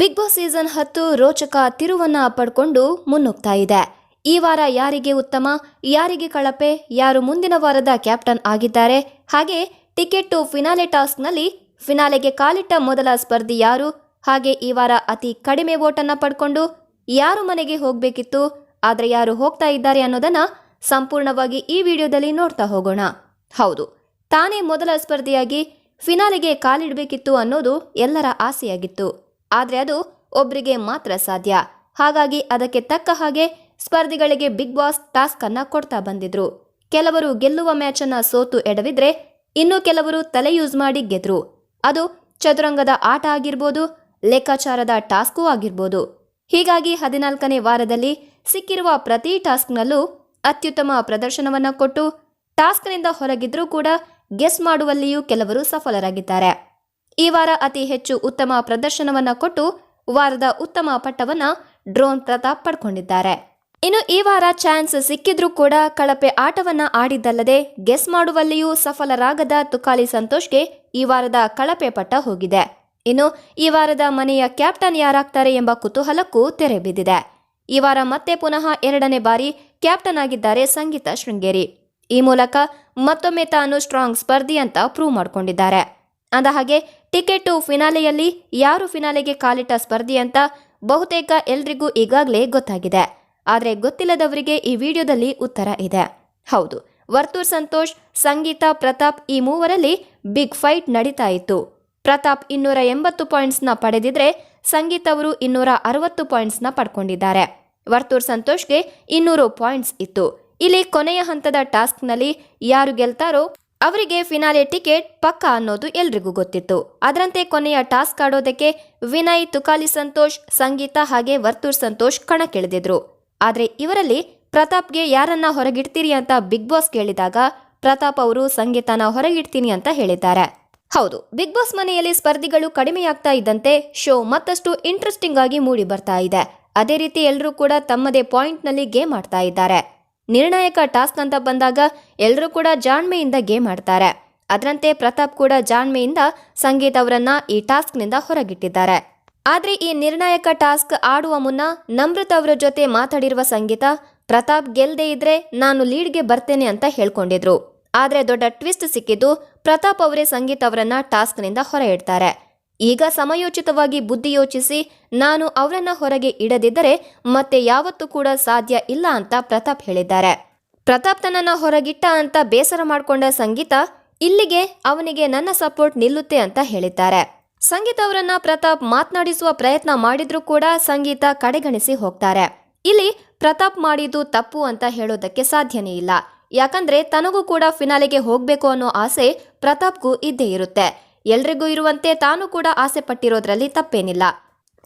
Big boss season ಹತ್ತು ರೋಚಕ ತಿರುವನ್ನ ಪಡ್ಕೊಂಡು ಮುನ್ನುಗ್ತಾ ಇದೆ. ಈ ವಾರ ಯಾರಿಗೆ ಉತ್ತಮ, ಯಾರಿಗೆ ಕಳಪೆ, ಯಾರು ಮುಂದಿನ ವಾರದ ಕ್ಯಾಪ್ಟನ್ ಆಗಿದ್ದಾರೆ, ಹಾಗೆ ಟಿಕೆಟ್ ಟು ಫಿನಾಲೆ ಟಾಸ್ಕ್ನಲ್ಲಿ ಫಿನಾಲೆಗೆ ಕಾಲಿಟ್ಟ ಮೊದಲ ಸ್ಪರ್ಧಿ ಯಾರು, ಹಾಗೆ ಈ ವಾರ ಅತಿ ಕಡಿಮೆ ಓಟನ್ನ ಪಡ್ಕೊಂಡು ಯಾರು ಮನೆಗೆ ಹೋಗಬೇಕಿತ್ತು, ಆದರೆ ಯಾರು ಹೋಗ್ತಾ ಇದ್ದಾರೆ ಅನ್ನೋದನ್ನ ಸಂಪೂರ್ಣವಾಗಿ ಈ ವಿಡಿಯೋದಲ್ಲಿ ನೋಡ್ತಾ ಹೋಗೋಣ. ಹೌದು, ತಾನೇ ಮೊದಲ ಸ್ಪರ್ಧಿಯಾಗಿ ಫಿನಾಲೆಗೆ ಕಾಲಿಡಬೇಕಿತ್ತು ಅನ್ನೋದು ಎಲ್ಲರ ಆಸೆಯಾಗಿತ್ತು. ಆದರೆ ಅದು ಒಬ್ಬರಿಗೆ ಮಾತ್ರ ಸಾಧ್ಯ. ಹಾಗಾಗಿ ಅದಕ್ಕೆ ತಕ್ಕ ಹಾಗೆ ಸ್ಪರ್ಧಿಗಳಿಗೆ ಬಿಗ್ ಬಾಸ್ ಟಾಸ್ಕ್ ಅನ್ನ ಕೊಡ್ತಾ ಬಂದಿದ್ರು. ಕೆಲವರು ಗೆಲ್ಲುವ ಮ್ಯಾಚ್ ಅನ್ನ ಸೋತು ಎಡವಿದ್ರೆ ಇನ್ನು ಕೆಲವರು ತಲೆ ಯೂಸ್ ಮಾಡಿ ಗೆದ್ರು. ಅದು ಚದುರಂಗದ ಆಟ ಆಗಿರ್ಬೋದು, ಲೆಕ್ಕಾಚಾರದ ಟಾಸ್ಕೂ ಆಗಿರ್ಬೋದು. ಹೀಗಾಗಿ ಹದಿನಾಲ್ಕನೇ ವಾರದಲ್ಲಿ ಸಿಕ್ಕಿರುವ ಪ್ರತಿ ಟಾಸ್ಕ್ನಲ್ಲೂ ಅತ್ಯುತ್ತಮ ಪ್ರದರ್ಶನವನ್ನ ಕೊಟ್ಟು ಟಾಸ್ಕ್ನಿಂದ ಹೊರಗಿದ್ರೂ ಕೂಡ ಗೆಸ್ ಮಾಡುವಲ್ಲಿಯೂ ಕೆಲವರು ಸಫಲರಾಗಿದ್ದಾರೆ. ಈ ವಾರ ಅತಿ ಹೆಚ್ಚು ಉತ್ತಮ ಪ್ರದರ್ಶನವನ್ನ ಕೊಟ್ಟು ವಾರದ ಉತ್ತಮ ಪಟ್ಟವನ್ನ ಡ್ರೋನ್ ಪ್ರತಾಪ್ ಪಡ್ಕೊಂಡಿದ್ದಾರೆ. ಇನ್ನು ಈ ವಾರ ಚಾನ್ಸ್ ಸಿಕ್ಕಿದ್ರೂ ಕೂಡ ಕಳಪೆ ಆಟವನ್ನ ಆಡಿದ್ದಲ್ಲದೆ ಗೆಸ್ ಮಾಡುವಲ್ಲಿಯೂ ಸಫಲರಾಗದ ತುಕಾಲಿ ಸಂತೋಷ್ಗೆ ಈ ವಾರದ ಕಳಪೆ ಪಟ್ಟ ಹೋಗಿದೆ. ಇನ್ನು ಈ ವಾರದ ಮನೆಯ ಕ್ಯಾಪ್ಟನ್ ಯಾರಾಗ್ತಾರೆ ಎಂಬ ಕುತೂಹಲಕ್ಕೂ ತೆರೆ ಬಿದ್ದಿದೆ. ಈ ವಾರ ಮತ್ತೆ ಪುನಃ ಎರಡನೇ ಬಾರಿ ಕ್ಯಾಪ್ಟನ್ ಆಗಿದ್ದಾರೆ ಸಂಗೀತ ಶೃಂಗೇರಿ. ಈ ಮೂಲಕ ಮತ್ತೊಮ್ಮೆ ತಾನು ಸ್ಟ್ರಾಂಗ್ ಸ್ಪರ್ಧಿ ಅಂತ ಪ್ರೂವ್ ಮಾಡ್ಕೊಂಡಿದ್ದಾರೆ. ಅಂದಹಾಗೆ ಟಿಕೆಟ್ ಫಿನಾಲೆಯಲ್ಲಿ ಯಾರು ಫಿನಾಲೆಗೆ ಕಾಲಿಟ್ಟ ಸ್ಪರ್ಧಿ ಅಂತ ಬಹುತೇಕ ಎಲ್ರಿಗೂ ಈಗಾಗಲೇ ಗೊತ್ತಾಗಿದೆ. ಆದರೆ ಗೊತ್ತಿಲ್ಲದವರಿಗೆ ಈ ವಿಡಿಯೋದಲ್ಲಿ ಉತ್ತರ ಇದೆ. ಹೌದು, ವರ್ತೂರ್ ಸಂತೋಷ್, ಸಂಗೀತ, ಪ್ರತಾಪ್ ಈ ಮೂವರಲ್ಲಿ ಬಿಗ್ ಫೈಟ್ ನಡೀತಾ ಇತ್ತು. ಪ್ರತಾಪ್ ಇನ್ನೂರ ಎಂಬತ್ತು ಪಾಯಿಂಟ್ಸ್ನ ಪಡೆದಿದ್ರೆ ಸಂಗೀತ್ ಅವರು ಇನ್ನೂರ ಅರವತ್ತು ಪಾಯಿಂಟ್ಸ್ನ ಪಡ್ಕೊಂಡಿದ್ದಾರೆ. ವರ್ತೂರ್ ಸಂತೋಷ್ಗೆ ಇನ್ನೂರು ಪಾಯಿಂಟ್ಸ್ ಇತ್ತು. ಇಲ್ಲಿ ಕೊನೆಯ ಹಂತದ ಟಾಸ್ಕ್ನಲ್ಲಿ ಯಾರು ಗೆಲ್ತಾರೋ ಅವರಿಗೆ ಫಿನಾಲೆ ಟಿಕೆಟ್ ಪಕ್ಕ ಅನ್ನೋದು ಎಲ್ರಿಗೂ ಗೊತ್ತಿತ್ತು. ಅದರಂತೆ ಕೊನೆಯ ಟಾಸ್ಕ್ ಆಡೋದಕ್ಕೆ ವಿನಯ್, ತುಕಾಲಿ ಸಂತೋಷ್, ಸಂಗೀತ ಹಾಗೆ ವರ್ತೂರ್ ಸಂತೋಷ್ ಕಣಕ್ಕಿಳಿದಿದ್ರು. ಆದರೆ ಇವರಲ್ಲಿ ಪ್ರತಾಪ್ಗೆ ಯಾರನ್ನ ಹೊರಗಿಡ್ತೀರಿ ಅಂತ ಬಿಗ್ ಬಾಸ್ ಕೇಳಿದಾಗ ಪ್ರತಾಪ್ ಅವರು ಸಂಗೀತನ ಹೊರಗಿಡ್ತೀನಿ ಅಂತ ಹೇಳಿದ್ದಾರೆ. ಹೌದು, ಬಿಗ್ ಬಾಸ್ ಮನೆಯಲ್ಲಿ ಸ್ಪರ್ಧಿಗಳು ಕಡಿಮೆಯಾಗ್ತಾ ಇದ್ದಂತೆ ಶೋ ಮತ್ತಷ್ಟು ಇಂಟ್ರೆಸ್ಟಿಂಗ್ ಆಗಿ ಮೂಡಿ ಬರ್ತಾ ಇದೆ. ಅದೇ ರೀತಿ ಎಲ್ಲರೂ ಕೂಡ ತಮ್ಮದೇ ಪಾಯಿಂಟ್ನಲ್ಲಿ ಗೇಮ್ ಆಡ್ತಾ ಇದ್ದಾರೆ. ನಿರ್ಣಾಯಕ ಟಾಸ್ಕ್ ಅಂತ ಬಂದಾಗ ಎಲ್ಲರೂ ಕೂಡ ಜಾಣ್ಮೆಯಿಂದ ಗೇಮ್ ಆಡ್ತಾರೆ. ಅದರಂತೆ ಪ್ರತಾಪ್ ಕೂಡ ಜಾಣ್ಮೆಯಿಂದ ಸಂಗೀತ್ ಅವರನ್ನ ಈ ಟಾಸ್ಕ್ನಿಂದ ಹೊರಗಿಟ್ಟಿದ್ದಾರೆ. ಆದ್ರೆ ಈ ನಿರ್ಣಾಯಕ ಟಾಸ್ಕ್ ಆಡುವ ಮುನ್ನ ನಮೃತ ಅವರ ಜೊತೆ ಮಾತಾಡಿರುವ ಸಂಗೀತ, ಪ್ರತಾಪ್ ಗೆಲ್ದೇ ಇದ್ರೆ ನಾನು ಲೀಡ್ಗೆ ಬರ್ತೇನೆ ಅಂತ ಹೇಳ್ಕೊಂಡಿದ್ರು. ಆದ್ರೆ ದೊಡ್ಡ ಟ್ವಿಸ್ಟ್ ಸಿಕ್ಕಿದ್ದು ಪ್ರತಾಪ್ ಅವರೇ ಸಂಗೀತ್ ಅವರನ್ನ ಟಾಸ್ಕ್ನಿಂದ ಹೊರ ಇಡ್ತಾರೆ ಈಗ ಸಮಯೋಚಿತವಾಗಿ ಬುದ್ಧಿ ಯೋಚಿಸಿ ನಾನು ಅವರನ್ನ ಹೊರಗೆ ಇಡದಿದ್ದರೆ ಮತ್ತೆ ಯಾವತ್ತೂ ಕೂಡ ಸಾಧ್ಯ ಇಲ್ಲ ಅಂತ ಪ್ರತಾಪ್ ಹೇಳಿದ್ದಾರೆ. ಪ್ರತಾಪ್ ತನ್ನನ್ನ ಹೊರಗಿಟ್ಟ ಅಂತ ಬೇಸರ ಮಾಡಿಕೊಂಡ ಸಂಗೀತ, ಇಲ್ಲಿಗೆ ಅವನಿಗೆ ನನ್ನ ಸಪೋರ್ಟ್ ನಿಲ್ಲುತ್ತೆ ಅಂತ ಹೇಳಿದ್ದಾರೆ. ಸಂಗೀತ ಅವರನ್ನ ಪ್ರತಾಪ್ ಮಾತನಾಡಿಸುವ ಪ್ರಯತ್ನ ಮಾಡಿದ್ರೂ ಕೂಡ ಸಂಗೀತ ಕಡೆಗಣಿಸಿ ಹೋಗ್ತಾರೆ. ಇಲ್ಲಿ ಪ್ರತಾಪ್ ಮಾಡಿದ್ದು ತಪ್ಪು ಅಂತ ಹೇಳೋದಕ್ಕೆ ಸಾಧ್ಯನೇ ಇಲ್ಲ. ಯಾಕಂದ್ರೆ ತನಗೂ ಕೂಡ ಫಿನಾಲೆಗೆ ಹೋಗ್ಬೇಕು ಅನ್ನೋ ಆಸೆ ಪ್ರತಾಪ್ಗೂ ಇದ್ದೇ ಇರುತ್ತೆ. ಎಲ್ರಿಗೂ ಇರುವಂತೆ ತಾನು ಕೂಡ ಆಸೆ ಪಟ್ಟಿರೋದ್ರಲ್ಲಿ ತಪ್ಪೇನಿಲ್ಲ.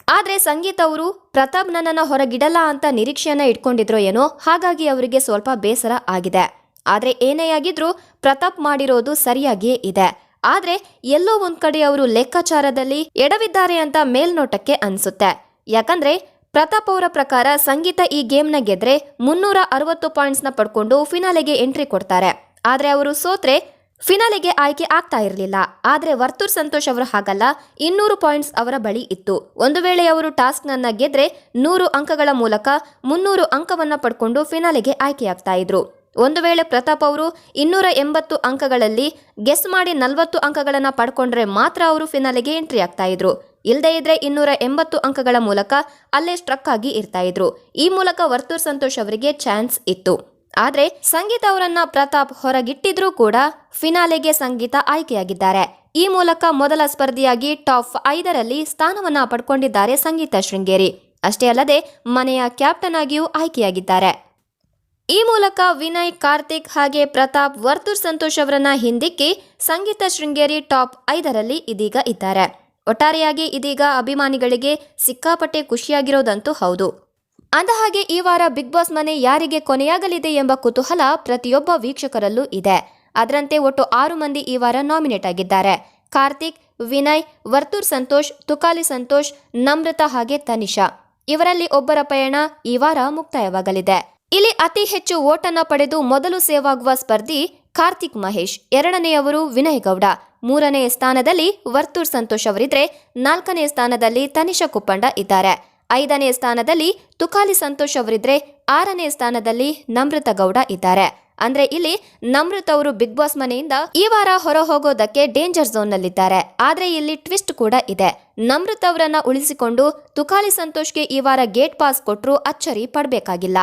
ಆದರೆ ಸಂಗೀತ ಅವರು ಪ್ರತಾಪ್ ನನ್ನನ್ನ ಹೊರಗಿಡಲ್ಲ ಅಂತ ನಿರೀಕ್ಷೆಯನ್ನ ಇಟ್ಕೊಂಡಿದ್ರೋ ಏನೋ ಹಾಗಾಗಿ ಅವರಿಗೆ ಸ್ವಲ್ಪ ಬೇಸರ ಆಗಿದೆ. ಆದರೆ ಏನೇ ಆಗಿದ್ರೂ ಪ್ರತಾಪ್ ಮಾಡಿರೋದು ಸರಿಯಾಗಿಯೇ ಇದೆ. ಆದರೆ ಎಲ್ಲೋ ಒಂದು ಕಡೆ ಅವರು ಲೆಕ್ಕಾಚಾರದಲ್ಲಿ ಎಡವಿದ್ದಾರೆ ಅಂತ ಮೇಲ್ನೋಟಕ್ಕೆ ಅನ್ಸುತ್ತೆ. ಯಾಕಂದ್ರೆ ಪ್ರತಾಪ್ ಅವರ ಪ್ರಕಾರ ಸಂಗೀತ ಈ ಗೇಮ್ನ ಗೆದ್ರೆ ಮುನ್ನೂರ ಅರವತ್ತು ಪಾಯಿಂಟ್ಸ್ನ ಪಡ್ಕೊಂಡು ಫಿನಾಲೆಗೆ ಎಂಟ್ರಿ ಕೊಡ್ತಾರೆ. ಆದರೆ ಅವರು ಸೋತ್ರೆ ಫಿನಾಲೆಗೆ ಆಯ್ಕೆ ಆಗ್ತಾ ಇರಲಿಲ್ಲ. ಆದರೆ ವರ್ತೂರ್ ಸಂತೋಷ್ ಅವರು ಹಾಗಲ್ಲ. ಇನ್ನೂರು ಪಾಯಿಂಟ್ಸ್ ಅವರ ಬಳಿ ಇತ್ತು. ಒಂದು ವೇಳೆ ಅವರು ಟಾಸ್ಕ್ ನನ್ನ ಗೆದ್ರೆ ನೂರು ಅಂಕಗಳ ಮೂಲಕ ಮುನ್ನೂರು ಅಂಕವನ್ನ ಪಡ್ಕೊಂಡು ಫಿನಾಲೆಗೆ ಆಯ್ಕೆಯಾಗ್ತಾ ಇದ್ರು. ಒಂದು ವೇಳೆ ಪ್ರತಾಪ್ ಅವರು ಇನ್ನೂರ ಎಂಬತ್ತು ಅಂಕಗಳಲ್ಲಿ ಗೆಸ್ ಮಾಡಿ ನಲವತ್ತು ಅಂಕಗಳನ್ನ ಪಡ್ಕೊಂಡ್ರೆ ಮಾತ್ರ ಅವರು ಫಿನಾಲೆಗೆ ಎಂಟ್ರಿ ಆಗ್ತಾ ಇದ್ರು. ಇಲ್ಲದೇ ಇದ್ರೆ ಇನ್ನೂರ ಎಂಬತ್ತು ಅಂಕಗಳ ಮೂಲಕ ಅಲ್ಲೇ ಸ್ಟ್ರಕ್ ಆಗಿ ಇರ್ತಾ ಇದ್ರು. ಈ ಮೂಲಕ ವರ್ತೂರ್ ಸಂತೋಷ್ ಅವರಿಗೆ ಚಾನ್ಸ್ ಇತ್ತು. ಆದ್ರೆ ಸಂಗೀತ ಅವರನ್ನ ಪ್ರತಾಪ್ ಹೊರಗಿಟ್ಟಿದ್ರೂ ಕೂಡ ಫಿನಾಲೆಗೆ ಸಂಗೀತ ಆಯ್ಕೆಯಾಗಿದ್ದಾರೆ. ಈ ಮೂಲಕ ಮೊದಲ ಸ್ಪರ್ಧಿಯಾಗಿ ಟಾಪ್ ಐದರಲ್ಲಿ ಸ್ಥಾನವನ್ನ ಪಡ್ಕೊಂಡಿದ್ದಾರೆ ಸಂಗೀತ ಶೃಂಗೇರಿ. ಅಷ್ಟೇ ಅಲ್ಲದೆ ಮನೆಯ ಕ್ಯಾಪ್ಟನ್ ಆಗಿಯೂ ಆಯ್ಕೆಯಾಗಿದ್ದಾರೆ. ಈ ಮೂಲಕ ವಿನಯ್, ಕಾರ್ತಿಕ್ ಹಾಗೆ ಪ್ರತಾಪ್, ವರ್ತೂರ್ ಸಂತೋಷ್ ಅವರನ್ನ ಹಿಂದಿಕ್ಕಿ ಸಂಗೀತ ಶೃಂಗೇರಿ ಟಾಪ್ ಐದರಲ್ಲಿ ಇದೀಗ ಇದ್ದಾರೆ. ಒಟ್ಟಾರೆಯಾಗಿ ಇದೀಗ ಅಭಿಮಾನಿಗಳಿಗೆ ಸಿಕ್ಕಾಪಟ್ಟೆ ಖುಷಿಯಾಗಿರೋದಂತೂ ಹೌದು. ಅಂದಹಾಗೆ ಈ ವಾರ ಬಿಗ್ ಬಾಸ್ ಮನೆ ಯಾರಿಗೆ ಕೊನೆಯಾಗಲಿದೆ ಎಂಬ ಕುತೂಹಲ ಪ್ರತಿಯೊಬ್ಬ ವೀಕ್ಷಕರಲ್ಲೂ ಇದೆ. ಅದರಂತೆ ಒಟ್ಟು ಆರು ಮಂದಿ ಈ ವಾರ ನಾಮಿನೇಟ್ ಆಗಿದ್ದಾರೆ. ಕಾರ್ತಿಕ್, ವಿನಯ್, ವರ್ತೂರ್ ಸಂತೋಷ್, ತುಕಾಲಿ ಸಂತೋಷ್, ನಮ್ರತ ಹಾಗೆ ತನಿಷಾ. ಇವರಲ್ಲಿ ಒಬ್ಬರ ಪಯಣ ಈ ವಾರ ಮುಕ್ತಾಯವಾಗಲಿದೆ. ಇಲ್ಲಿ ಅತಿ ಹೆಚ್ಚು ಓಟನ್ನ ಪಡೆದು ಮೊದಲು ಸೇವಾಗುವ ಸ್ಪರ್ಧಿ ಕಾರ್ತಿಕ್ ಮಹೇಶ್, ಎರಡನೆಯವರು ವಿನಯ್ ಗೌಡ. ಮೂರನೆಯ ಸ್ಥಾನದಲ್ಲಿ ವರ್ತೂರ್ ಸಂತೋಷ್ ಅವರಿದ್ರೆ ನಾಲ್ಕನೇ ಸ್ಥಾನದಲ್ಲಿ ತನಿಷಾ ಕುಪ್ಪಂಡ ಇದ್ದಾರೆ. ಐದನೇ ಸ್ಥಾನದಲ್ಲಿ ತುಕಾಲಿ ಸಂತೋಷ್ ಅವರಿದ್ರೆ ಆರನೇ ಸ್ಥಾನದಲ್ಲಿ ನಮೃತ ಗೌಡ ಇದ್ದಾರೆ. ಅಂದ್ರೆ ಇಲ್ಲಿ ನಮೃತ ಅವರು ಬಿಗ್ ಬಾಸ್ ಮನೆಯಿಂದ ಈ ವಾರ ಹೊರ ಹೋಗೋದಕ್ಕೆ ಡೇಂಜರ್ ಝೋನ್ ನಲ್ಲಿದ್ದಾರೆ. ಆದ್ರೆ ಇಲ್ಲಿ ಟ್ವಿಸ್ಟ್ ಕೂಡ ಇದೆ. ನಮ್ರತ್ ಅವರನ್ನ ಉಳಿಸಿಕೊಂಡು ತುಕಾಲಿ ಸಂತೋಷ್ಗೆ ಈ ವಾರ ಗೇಟ್ ಪಾಸ್ ಕೊಟ್ಟರು ಅಚ್ಚರಿ ಪಡಬೇಕಾಗಿಲ್ಲ.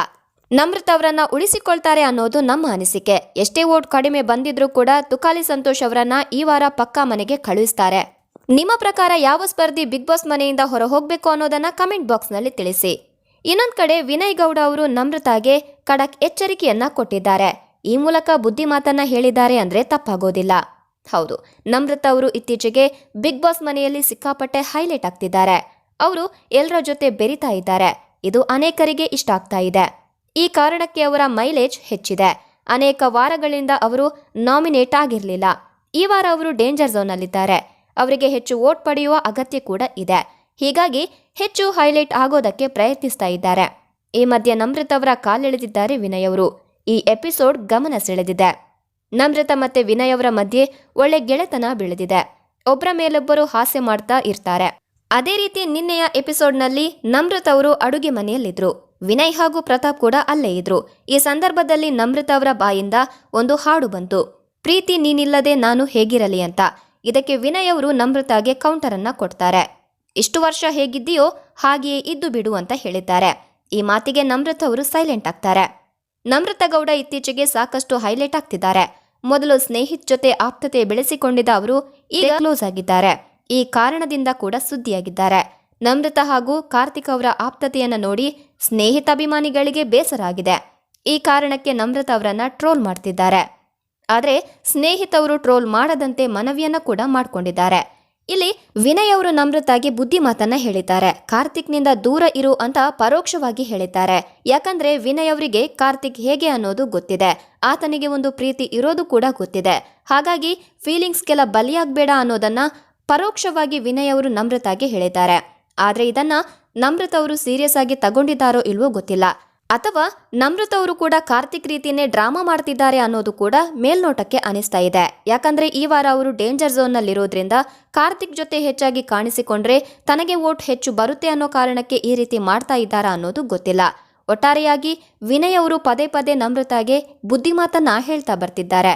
ನಮ್ರತ್ ಅವರನ್ನ ಉಳಿಸಿಕೊಳ್ತಾರೆ ಅನ್ನೋದು ನಮ್ಮ ಅನಿಸಿಕೆ. ಎಷ್ಟೇ ಓಟ್ ಕಡಿಮೆ ಬಂದಿದ್ರೂ ಕೂಡ ತುಕಾಲಿ ಸಂತೋಷ್ ಅವರನ್ನ ಈ ವಾರ ಪಕ್ಕಾ ಮನೆಗೆ ಕಳುಹಿಸ್ತಾರೆ. ನಿಮ್ಮ ಪ್ರಕಾರ ಯಾವ ಸ್ಪರ್ಧಿ ಬಿಗ್ ಬಾಸ್ ಮನೆಯಿಂದ ಹೊರ ಹೋಗಬೇಕು ಅನ್ನೋದನ್ನ ಕಮೆಂಟ್ ಬಾಕ್ಸ್ನಲ್ಲಿ ತಿಳಿಸಿ. ಇನ್ನೊಂದು ಕಡೆ ವಿನಯ್ ಗೌಡ ಅವರು ನಮ್ರತಾಗೆ ಖಡಕ್ ಎಚ್ಚರಿಕೆಯನ್ನ ಕೊಟ್ಟಿದ್ದಾರೆ. ಈ ಮೂಲಕ ಬುದ್ಧಿ ಮಾತನ್ನ ಹೇಳಿದ್ದಾರೆ ಅಂದ್ರೆ ತಪ್ಪಾಗೋದಿಲ್ಲ. ಹೌದು, ನಮ್ರತ ಅವರು ಇತ್ತೀಚೆಗೆ ಬಿಗ್ ಬಾಸ್ ಮನೆಯಲ್ಲಿ ಸಿಕ್ಕಾಪಟ್ಟೆ ಹೈಲೈಟ್ ಆಗ್ತಿದ್ದಾರೆ. ಅವರು ಎಲ್ಲರ ಜೊತೆ ಬೆರಿತಾ ಇದ್ದಾರೆ. ಇದು ಅನೇಕರಿಗೆ ಇಷ್ಟ ಆಗ್ತಾ ಇದೆ. ಈ ಕಾರಣಕ್ಕೆ ಅವರ ಮೈಲೇಜ್ ಹೆಚ್ಚಿದೆ. ಅನೇಕ ವಾರಗಳಿಂದ ಅವರು ನಾಮಿನೇಟ್ ಆಗಿರಲಿಲ್ಲ. ಈ ವಾರ ಅವರು ಡೇಂಜರ್ ಝೋನ್ನಲ್ಲಿದ್ದಾರೆ ಅವರಿಗೆ ಹೆಚ್ಚು ವೋಟ್ ಪಡೆಯುವ ಅಗತ್ಯ ಕೂಡ ಇದೆ. ಹೀಗಾಗಿ ಹೆಚ್ಚು ಹೈಲೈಟ್ ಆಗೋದಕ್ಕೆ ಪ್ರಯತ್ನಿಸ್ತಾ ಇದ್ದಾರೆ. ಈ ಮಧ್ಯೆ ನಮ್ರತ್ ಅವರ ಕಾಲೆಳೆದಿದ್ದಾರೆ ವಿನಯ್ ಅವರು. ಈ ಎಪಿಸೋಡ್ ಗಮನ ಸೆಳೆದಿದೆ. ನಮ್ರತ ಮತ್ತೆ ವಿನಯ್ ಅವರ ಮಧ್ಯೆ ಒಳ್ಳೆ ಗೆಳೆತನ ಬೆಳೆದಿದೆ. ಒಬ್ಬರ ಮೇಲೊಬ್ಬರು ಹಾಸ್ಯ ಮಾಡ್ತಾ ಇರ್ತಾರೆ. ಅದೇ ರೀತಿ ನಿನ್ನೆಯ ಎಪಿಸೋಡ್ನಲ್ಲಿ ನಮ್ರತ್ ಅವರು ಅಡುಗೆ ಮನೆಯಲ್ಲಿದ್ರು. ವಿನಯ್ ಹಾಗೂ ಪ್ರತಾಪ್ ಕೂಡ ಅಲ್ಲೇ ಇದ್ರು. ಈ ಸಂದರ್ಭದಲ್ಲಿ ನಮ್ರತ ಅವರ ಬಾಯಿಂದ ಒಂದು ಹಾಡು ಬಂತು. ಪ್ರೀತಿ ನೀನಿಲ್ಲದೆ ನಾನು ಹೇಗಿರಲಿ ಅಂತ. ಇದಕ್ಕೆ ವಿನಯ್ ಅವರು ನಮ್ರತಾಗೆ ಕೌಂಟರ್ ಕೊಡ್ತಾರೆ. ಇಷ್ಟು ವರ್ಷ ಹೇಗಿದ್ದೀಯೋ ಹಾಗೆಯೇ ಇದ್ದು ಬಿಡು ಅಂತ ಹೇಳಿದ್ದಾರೆ. ಈ ಮಾತಿಗೆ ನಮ್ರತ ಅವರು ಸೈಲೆಂಟ್ ಆಗ್ತಾರೆ. ನಮ್ರತ ಗೌಡ ಇತ್ತೀಚೆಗೆ ಸಾಕಷ್ಟು ಹೈಲೈಟ್ ಆಗ್ತಿದ್ದಾರೆ. ಮೊದಲು ಸ್ನೇಹಿತ್ ಜೊತೆ ಆಪ್ತತೆ ಬೆಳೆಸಿಕೊಂಡಿದ್ದ ಅವರು ಈಗ ಕ್ಲೋಸ್ ಆಗಿದ್ದಾರೆ. ಈ ಕಾರಣದಿಂದ ಕೂಡ ಸುದ್ದಿಯಾಗಿದ್ದಾರೆ. ನಮ್ರತ ಹಾಗೂ ಕಾರ್ತಿಕ್ ಅವರ ಆಪ್ತತೆಯನ್ನು ನೋಡಿ ಸ್ನೇಹಿತ ಅಭಿಮಾನಿಗಳಿಗೆ ಬೇಸರ ಆಗಿದೆ. ಈ ಕಾರಣಕ್ಕೆ ನಮ್ರತ ಅವರನ್ನ ಟ್ರೋಲ್ ಮಾಡ್ತಿದ್ದಾರೆ. ಆದರೆ ಸ್ನೇಹಿತವರು ಟ್ರೋಲ್ ಮಾಡದಂತೆ ಮನವಿಯನ್ನು ಕೂಡ ಮಾಡಿಕೊಂಡಿದ್ದಾರೆ. ಇಲ್ಲಿ ವಿನಯ್ ಅವರು ನಮ್ರತಾಗಿ ಬುದ್ಧಿ ಮಾತನ್ನ ಹೇಳಿದ್ದಾರೆ. ಕಾರ್ತಿಕ್ನಿಂದ ದೂರ ಇರು ಅಂತ ಪರೋಕ್ಷವಾಗಿ ಹೇಳಿದ್ದಾರೆ. ಯಾಕಂದ್ರೆ ವಿನಯ್ ಅವರಿಗೆ ಕಾರ್ತಿಕ್ ಹೇಗೆ ಅನ್ನೋದು ಗೊತ್ತಿದೆ. ಆತನಿಗೆ ಒಂದು ಪ್ರೀತಿ ಇರೋದು ಕೂಡ ಗೊತ್ತಿದೆ. ಹಾಗಾಗಿ ಫೀಲಿಂಗ್ಸ್ ಕೆಲ ಬಲಿಯಾಗಬೇಡ ಅನ್ನೋದನ್ನ ಪರೋಕ್ಷವಾಗಿ ವಿನಯ್ ಅವರು ನಮ್ರತಾಗಿ ಹೇಳಿದ್ದಾರೆ. ಆದರೆ ಇದನ್ನ ನಮ್ರತ ಅವರು ಸೀರಿಯಸ್ ಆಗಿ ತಗೊಂಡಿದ್ದಾರೋ ಇಲ್ವೋ ಗೊತ್ತಿಲ್ಲ. ಅಥವಾ ನಮ್ರತ ಅವರು ಕೂಡ ಕಾರ್ತಿಕ್ ರೀತಿಯೇ ಡ್ರಾಮಾ ಮಾಡ್ತಿದ್ದಾರೆ ಅನ್ನೋದು ಕೂಡ ಮೇಲ್ನೋಟಕ್ಕೆ ಅನಿಸ್ತಾ ಇದೆ. ಯಾಕಂದ್ರೆ ಈ ವಾರ ಅವರು ಡೇಂಜರ್ ಝೋನ್ ನಲ್ಲಿರೋದ್ರಿಂದ ಕಾರ್ತಿಕ್ ಜೊತೆ ಹೆಚ್ಚಾಗಿ ಕಾಣಿಸಿಕೊಂಡ್ರೆ ತನಗೆ ವೋಟ್ ಹೆಚ್ಚು ಬರುತ್ತೆ ಅನ್ನೋ ಕಾರಣಕ್ಕೆ ಈ ರೀತಿ ಮಾಡ್ತಾ ಇದ್ದಾರಾ ಅನ್ನೋದು ಗೊತ್ತಿಲ್ಲ. ಒಟ್ಟಾರೆಯಾಗಿ ವಿನಯ್ ಅವರು ಪದೇ ಪದೇ ನಮ್ರತಾಗೆ ಬುದ್ಧಿಮಾತನ್ನ ಹೇಳ್ತಾ ಬರ್ತಿದ್ದಾರೆ.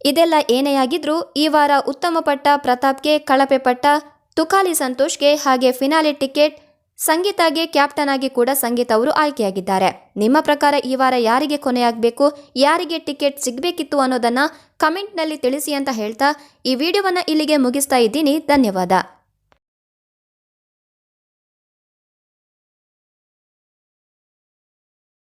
ಇದೆಲ್ಲ ಏನೇ ಆಗಿದ್ರೂ ಈ ವಾರ ಉತ್ತಮ ಪಟ್ಟ ಪ್ರತಾಪ್ಗೆ ಕಳಪೆ ಪಟ್ಟ ತುಕಾಲಿ ಸಂತೋಷ್ಗೆ ಹಾಗೆ ಫಿನಾಲೆ ಟಿಕೆಟ್ ಸಂಗೀತಾಗೆ ಕ್ಯಾಪ್ಟನ್ ಆಗಿ ಕೂಡ ಸಂಗೀತ ಅವರು ಆಯ್ಕೆಯಾಗಿದ್ದಾರೆ. ನಿಮ್ಮ ಪ್ರಕಾರ ಈ ವಾರ ಯಾರಿಗೆ ಕೊನೆಯಾಗಬೇಕು? ಯಾರಿಗೆ ಟಿಕೆಟ್ ಸಿಗಬೇಕಿತ್ತು ಅನ್ನೋದನ್ನು ಕಮೆಂಟ್ನಲ್ಲಿ ತಿಳಿಸಿ ಅಂತ ಹೇಳ್ತಾ ಈ ವಿಡಿಯೋವನ್ನು ಇಲ್ಲಿಗೆ ಮುಗಿಸ್ತಾ ಇದ್ದೀನಿ. ಧನ್ಯವಾದ.